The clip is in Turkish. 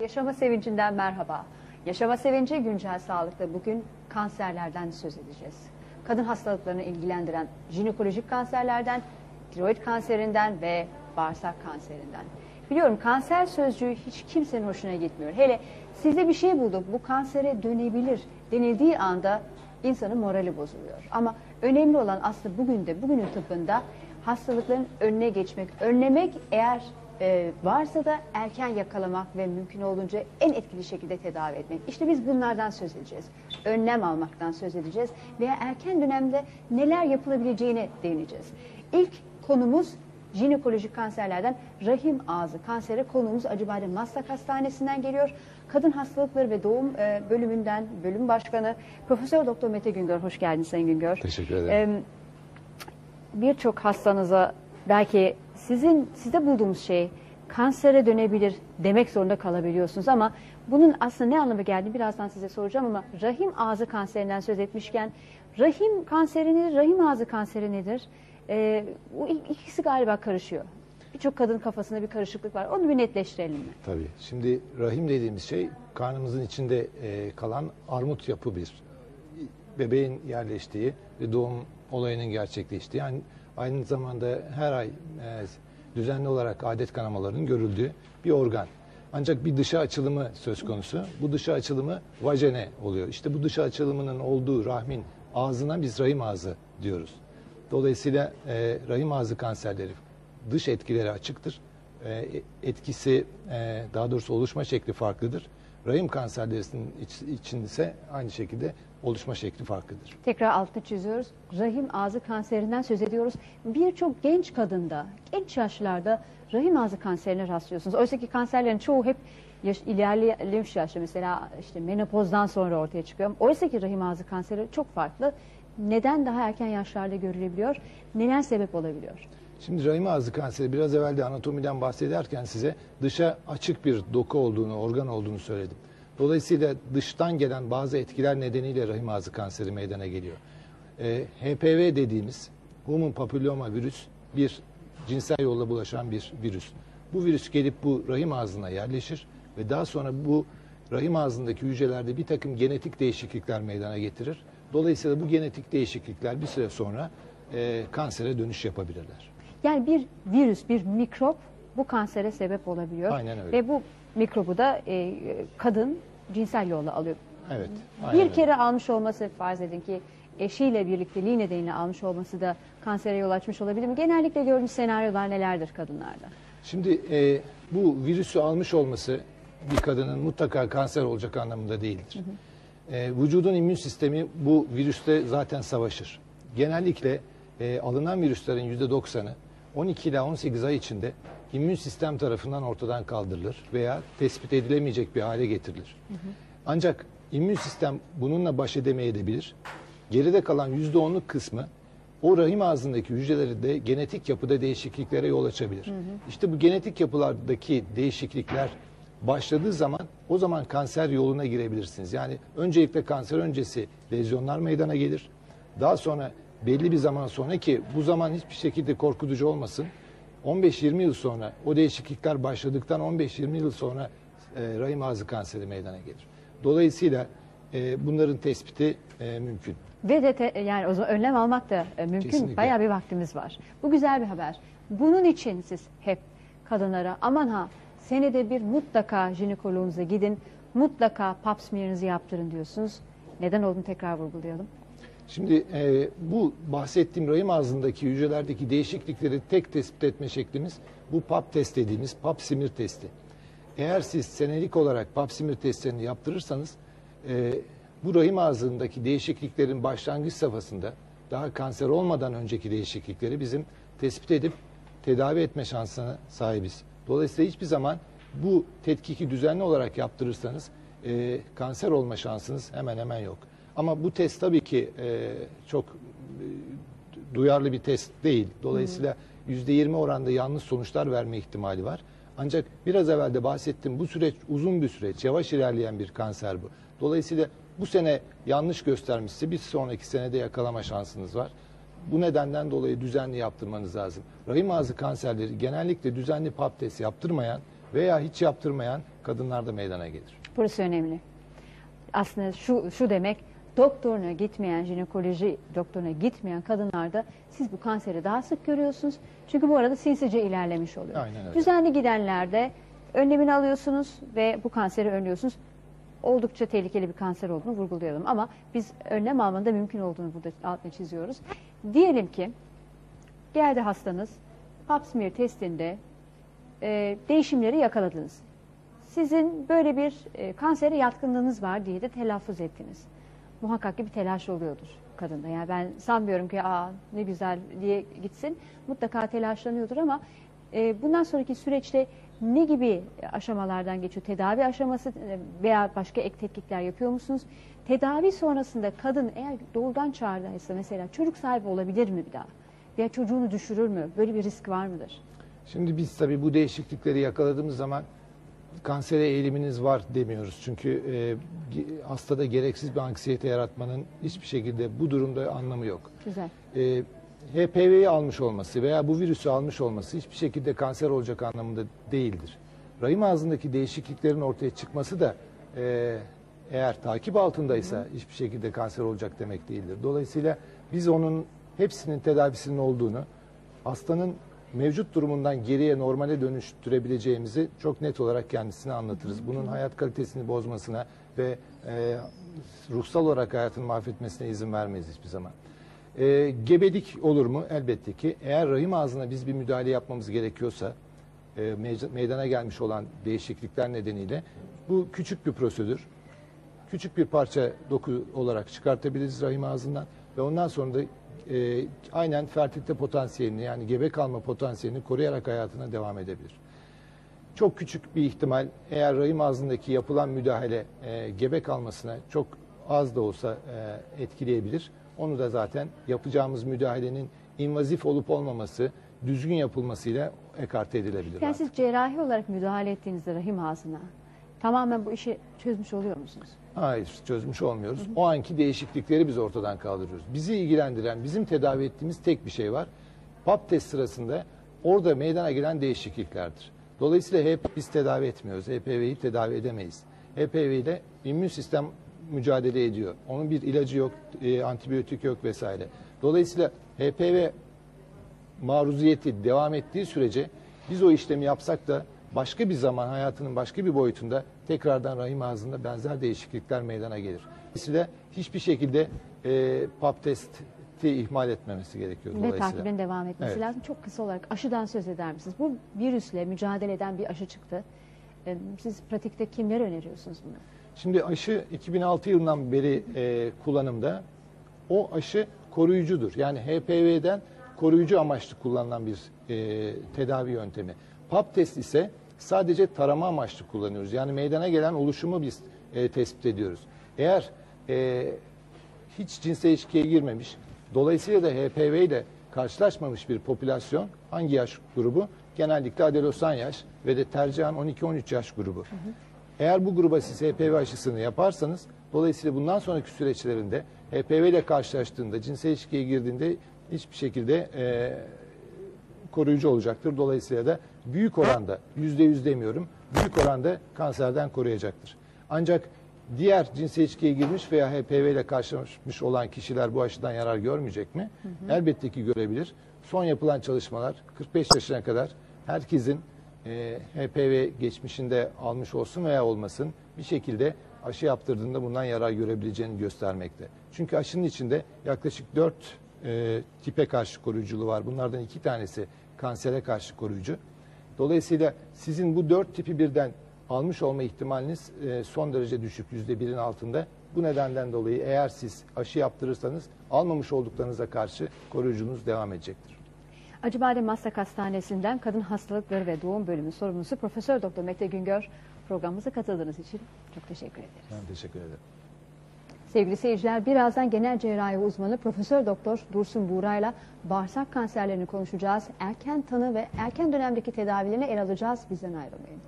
Yaşama Sevinci'nden merhaba. Yaşama Sevinci güncel sağlıkta bugün kanserlerden söz edeceğiz. Kadın hastalıklarını ilgilendiren jinekolojik kanserlerden, tiroid kanserinden ve bağırsak kanserinden. Biliyorum kanser sözcüğü hiç kimsenin hoşuna gitmiyor. Hele sizde bir şey bulduk bu kansere dönebilir denildiği anda insanın morali bozuluyor. Ama önemli olan aslında bugün de bugünün tıbbında hastalıkların önüne geçmek, önlemek eğer e, varsa da erken yakalamak ve mümkün olduğunca en etkili şekilde tedavi etmek. İşte biz bunlardan söz edeceğiz. Önlem almaktan söz edeceğiz veya erken dönemde neler yapılabileceğine değineceğiz. İlk konumuz jinekolojik kanserlerden rahim ağzı kanseri konumuz Acıbadem Maslak Hastanesi'nden geliyor. Kadın hastalıkları ve doğum e, bölümünden bölüm başkanı Profesör Doktor Mete Güngör hoş geldiniz Sayın Güngör. Teşekkür ederim. Em, Birçok hastanıza belki sizin sizde bulduğumuz şey kansere dönebilir demek zorunda kalabiliyorsunuz ama bunun aslında ne anlamı geldiğini birazdan size soracağım ama rahim ağzı kanserinden söz etmişken rahim kanseri nedir, rahim ağzı kanseri nedir? Ee, bu ik- ikisi galiba karışıyor. Birçok kadın kafasında bir karışıklık var. Onu bir netleştirelim mi? Tabii. Şimdi rahim dediğimiz şey karnımızın içinde e, kalan armut yapı bir bebeğin yerleştiği ve doğum olayının gerçekleştiği yani aynı zamanda her ay e, düzenli olarak adet kanamalarının görüldüğü bir organ. Ancak bir dışa açılımı söz konusu. Bu dışa açılımı vajene oluyor. İşte bu dışa açılımının olduğu rahmin ağzına biz rahim ağzı diyoruz. Dolayısıyla e, rahim ağzı kanserleri dış etkileri açıktır. E, etkisi e, daha doğrusu oluşma şekli farklıdır. Rahim kanserlerinin iç, ise aynı şekilde oluşma şekli farklıdır. Tekrar altını çiziyoruz. Rahim ağzı kanserinden söz ediyoruz. Birçok genç kadında, genç yaşlarda rahim ağzı kanserine rastlıyorsunuz. Oysa ki kanserlerin çoğu hep yaş, ilerlemiş yaşta mesela işte menopozdan sonra ortaya çıkıyor. Oysa ki rahim ağzı kanseri çok farklı. Neden daha erken yaşlarda görülebiliyor? Neler sebep olabiliyor? Şimdi rahim ağzı kanseri biraz evvel de anatomiden bahsederken size dışa açık bir doku olduğunu, organ olduğunu söyledim. Dolayısıyla dıştan gelen bazı etkiler nedeniyle rahim ağzı kanseri meydana geliyor. Ee, HPV dediğimiz human papilloma virüs bir cinsel yolla bulaşan bir virüs. Bu virüs gelip bu rahim ağzına yerleşir ve daha sonra bu rahim ağzındaki hücrelerde bir takım genetik değişiklikler meydana getirir. Dolayısıyla bu genetik değişiklikler bir süre sonra e, kansere dönüş yapabilirler. Yani bir virüs, bir mikrop bu kansere sebep olabiliyor. Aynen öyle. Ve bu mikrobu da e, kadın cinsel yolla alıyor. Evet. Bir aynen öyle. kere almış olması farz edin ki eşiyle birlikteliği nedeniyle almış olması da kansere yol açmış olabilir mi? Genellikle gördüğümüz senaryolar nelerdir kadınlarda? Şimdi e, bu virüsü almış olması bir kadının mutlaka kanser olacak anlamında değildir. E, vücudun immün sistemi bu virüste zaten savaşır. Genellikle e, alınan virüslerin %90'ı 12 ila 18 ay içinde immün sistem tarafından ortadan kaldırılır veya tespit edilemeyecek bir hale getirilir. Ancak immün sistem bununla baş edemeyebilir. Geride kalan %10'luk kısmı o rahim ağzındaki hücrelerinde genetik yapıda değişikliklere yol açabilir. İşte bu genetik yapılardaki değişiklikler başladığı zaman o zaman kanser yoluna girebilirsiniz. Yani öncelikle kanser öncesi lezyonlar meydana gelir. Daha sonra belli bir zaman sonra ki bu zaman hiçbir şekilde korkutucu olmasın. 15-20 yıl sonra o değişiklikler başladıktan 15-20 yıl sonra e, rahim ağzı kanseri meydana gelir. Dolayısıyla e, bunların tespiti e, mümkün. Ve de te- yani o zaman önlem almak da e, mümkün. Kesinlikle. Bayağı bir vaktimiz var. Bu güzel bir haber. Bunun için siz hep kadınlara aman ha senede bir mutlaka jinekoloğunuza gidin. Mutlaka pap smear'ınızı yaptırın diyorsunuz. Neden olduğunu tekrar vurgulayalım. Şimdi e, bu bahsettiğim rahim ağzındaki hücrelerdeki değişiklikleri tek tespit etme şeklimiz bu PAP test dediğimiz pap simir testi. Eğer siz senelik olarak pap simir testlerini yaptırırsanız e, bu rahim ağzındaki değişikliklerin başlangıç safhasında daha kanser olmadan önceki değişiklikleri bizim tespit edip tedavi etme şansına sahibiz. Dolayısıyla hiçbir zaman bu tetkiki düzenli olarak yaptırırsanız e, kanser olma şansınız hemen hemen yok. Ama bu test tabii ki e, çok e, duyarlı bir test değil. Dolayısıyla yüzde 20 oranda yanlış sonuçlar verme ihtimali var. Ancak biraz evvel de bahsettim bu süreç uzun bir süreç, yavaş ilerleyen bir kanser bu. Dolayısıyla bu sene yanlış göstermişse bir sonraki senede yakalama şansınız var. Bu nedenden dolayı düzenli yaptırmanız lazım. Rahim ağzı kanserleri genellikle düzenli pap test yaptırmayan veya hiç yaptırmayan kadınlarda meydana gelir. Burası önemli. Aslında şu, şu demek doktoruna gitmeyen, jinekoloji doktoruna gitmeyen kadınlarda siz bu kanseri daha sık görüyorsunuz. Çünkü bu arada sinsice ilerlemiş oluyor. Aynen öyle. Düzenli gidenlerde önlemini alıyorsunuz ve bu kanseri önlüyorsunuz. Oldukça tehlikeli bir kanser olduğunu vurgulayalım ama biz önlem almanın da mümkün olduğunu burada altını çiziyoruz. Diyelim ki geldi hastanız pap smear testinde e, değişimleri yakaladınız. Sizin böyle bir e, kansere yatkınlığınız var diye de telaffuz ettiniz. Muhakkak ki bir telaş oluyordur kadında. Yani ben sanmıyorum ki aa ne güzel diye gitsin. Mutlaka telaşlanıyordur ama e, bundan sonraki süreçte ne gibi aşamalardan geçiyor? Tedavi aşaması e, veya başka ek tetkikler yapıyor musunuz? Tedavi sonrasında kadın eğer doğrudan çağrıdaysa mesela çocuk sahibi olabilir mi bir daha? Veya çocuğunu düşürür mü? Böyle bir risk var mıdır? Şimdi biz tabii bu değişiklikleri yakaladığımız zaman kansere eğiliminiz var demiyoruz. Çünkü e, hastada gereksiz bir anksiyete yaratmanın hiçbir şekilde bu durumda anlamı yok. Güzel. E, HPV'yi almış olması veya bu virüsü almış olması hiçbir şekilde kanser olacak anlamında değildir. Rahim ağzındaki değişikliklerin ortaya çıkması da e, eğer takip altındaysa hiçbir şekilde kanser olacak demek değildir. Dolayısıyla biz onun hepsinin tedavisinin olduğunu, hastanın mevcut durumundan geriye normale dönüştürebileceğimizi çok net olarak kendisine anlatırız. Bunun hayat kalitesini bozmasına ve e, ruhsal olarak hayatını mahvetmesine izin vermeyiz hiçbir zaman. E, gebelik olur mu? Elbette ki. Eğer rahim ağzına biz bir müdahale yapmamız gerekiyorsa, e, meyda- meydana gelmiş olan değişiklikler nedeniyle bu küçük bir prosedür. Küçük bir parça doku olarak çıkartabiliriz rahim ağzından ve ondan sonra da e, aynen fertilite potansiyelini yani gebe kalma potansiyelini koruyarak hayatına devam edebilir. Çok küçük bir ihtimal eğer rahim ağzındaki yapılan müdahale e, gebe kalmasına çok az da olsa e, etkileyebilir. Onu da zaten yapacağımız müdahalenin invazif olup olmaması, düzgün yapılmasıyla ekarte edilebilir. Yani artık. siz cerrahi olarak müdahale ettiğinizde rahim ağzına tamamen bu işi çözmüş oluyor musunuz? Hayır, çözmüş olmuyoruz. O anki değişiklikleri biz ortadan kaldırıyoruz. Bizi ilgilendiren, bizim tedavi ettiğimiz tek bir şey var. PAP test sırasında orada meydana gelen değişikliklerdir. Dolayısıyla hep biz tedavi etmiyoruz. HPV'yi tedavi edemeyiz. HPV ile immün sistem mücadele ediyor. Onun bir ilacı yok, e, antibiyotik yok vesaire. Dolayısıyla HPV maruziyeti devam ettiği sürece biz o işlemi yapsak da başka bir zaman hayatının başka bir boyutunda tekrardan rahim ağzında benzer değişiklikler meydana gelir. Dolayısıyla hiçbir şekilde e, pap testi ihmal etmemesi gerekiyor Ve takibin devam etmesi Evet. lazım. Çok kısa olarak aşıdan söz eder misiniz? Bu virüsle mücadele eden bir aşı çıktı. Ee, Siz pratikte kimlere öneriyorsunuz bunu? Şimdi aşı 2006 yılından beri e, kullanımda. O aşı koruyucudur. Yani HPV'den koruyucu amaçlı kullanılan bir e, tedavi yöntemi. PAP test ise sadece tarama amaçlı kullanıyoruz. Yani meydana gelen oluşumu biz e, tespit ediyoruz. Eğer e, hiç cinsel ilişkiye girmemiş, dolayısıyla da HPV ile karşılaşmamış bir popülasyon hangi yaş grubu? Genellikle adolesan yaş ve de tercihen 12-13 yaş grubu. Eğer bu gruba siz HPV aşısını yaparsanız dolayısıyla bundan sonraki süreçlerinde HPV ile karşılaştığında, cinsel ilişkiye girdiğinde hiçbir şekilde e, koruyucu olacaktır. Dolayısıyla da büyük oranda, yüzde yüz demiyorum, büyük oranda kanserden koruyacaktır. Ancak diğer cinsel ilişkiye girmiş veya HPV ile karşılaşmış olan kişiler bu aşıdan yarar görmeyecek mi? Elbette ki görebilir. Son yapılan çalışmalar 45 yaşına kadar herkesin e, HPV geçmişinde almış olsun veya olmasın bir şekilde aşı yaptırdığında bundan yarar görebileceğini göstermekte. Çünkü aşının içinde yaklaşık 4 e, tipe karşı koruyuculuğu var. Bunlardan iki tanesi kansere karşı koruyucu. Dolayısıyla sizin bu dört tipi birden almış olma ihtimaliniz e, son derece düşük, yüzde birin altında. Bu nedenden dolayı eğer siz aşı yaptırırsanız almamış olduklarınıza karşı koruyucunuz devam edecektir. Acıbadem Maslak Hastanesi'nden Kadın Hastalıkları ve Doğum Bölümü sorumlusu Profesör Doktor Mete Güngör programımıza katıldığınız için çok teşekkür ederiz. Ben teşekkür ederim. Sevgili seyirciler, birazdan genel cerrahi uzmanı Profesör Doktor Dursun Buğra'yla bağırsak kanserlerini konuşacağız. Erken tanı ve erken dönemdeki tedavilerini ele alacağız. Bizden ayrılmayın.